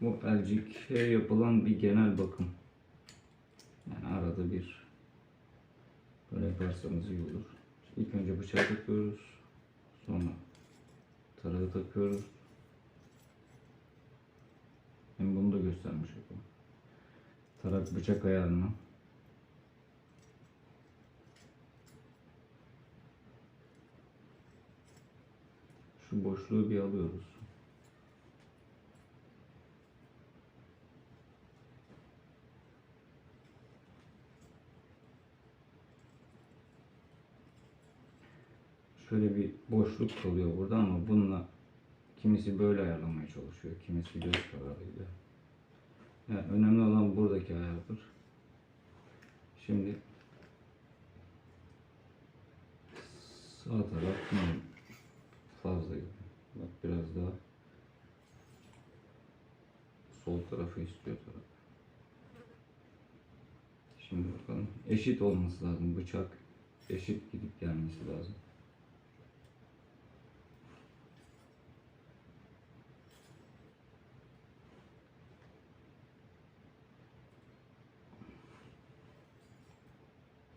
Bu LGK yapılan bir genel bakım. Yani arada bir böyle yaparsanız iyi olur. İlk önce bıçağı takıyoruz. Sonra tarağı takıyoruz. Hem bunu da göstermiş yapalım. Tarak bıçak ayarını Şu boşluğu bir alıyoruz. Şöyle bir boşluk kalıyor burada ama bununla kimisi böyle ayarlamaya çalışıyor. Kimisi göz kararıyla. Yani önemli olan buradaki ayardır. Şimdi sağ taraf fazlaydı. Bak biraz daha sol tarafı istiyor taraf. Şimdi bakalım. Eşit olması lazım. Bıçak eşit gidip gelmesi lazım.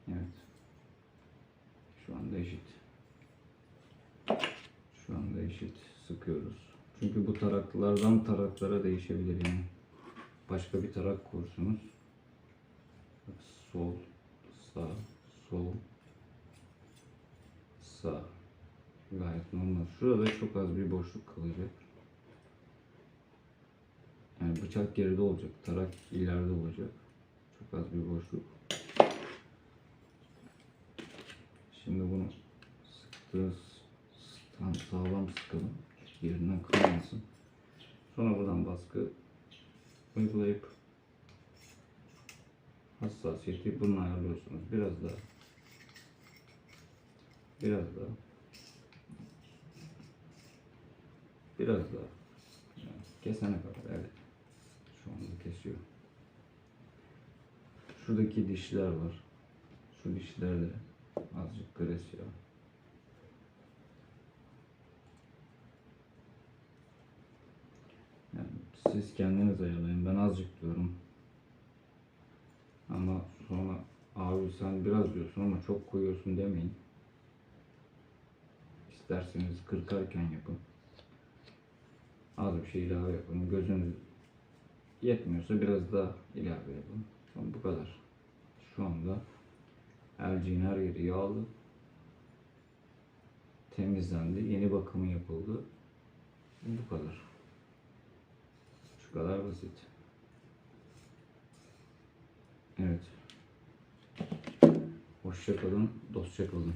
Evet. Şu anda eşit. Şu anda eşit sıkıyoruz. Çünkü bu taraklardan taraklara değişebilir yani. Başka bir tarak kursunuz. Sol, sağ, sol, sağ. Gayet normal. Şurada çok az bir boşluk kalacak. Yani bıçak geride olacak. Tarak ileride olacak. Çok az bir boşluk. Şimdi bunu sıktığız sağlam sıkalım. Yerinden kırılmasın. Sonra buradan baskı uygulayıp hassasiyeti bunu ayarlıyorsunuz. Biraz daha biraz daha biraz daha yani kesene kadar evet şu anda kesiyor. Şuradaki dişler var. Şu dişlerde azıcık gres ya. Yani siz kendiniz ayarlayın. Ben azıcık diyorum. Ama sonra abi sen biraz diyorsun ama çok koyuyorsun demeyin. İsterseniz kırkarken yapın. Az bir şey ilave yapın. Gözünüz yetmiyorsa biraz daha ilave yapın. Tamam, bu kadar. Şu anda Elciğin her yeri yağlı. Temizlendi. Yeni bakımı yapıldı. Bu kadar. Şu kadar basit. Evet. Hoşça kalın, dostça kalın.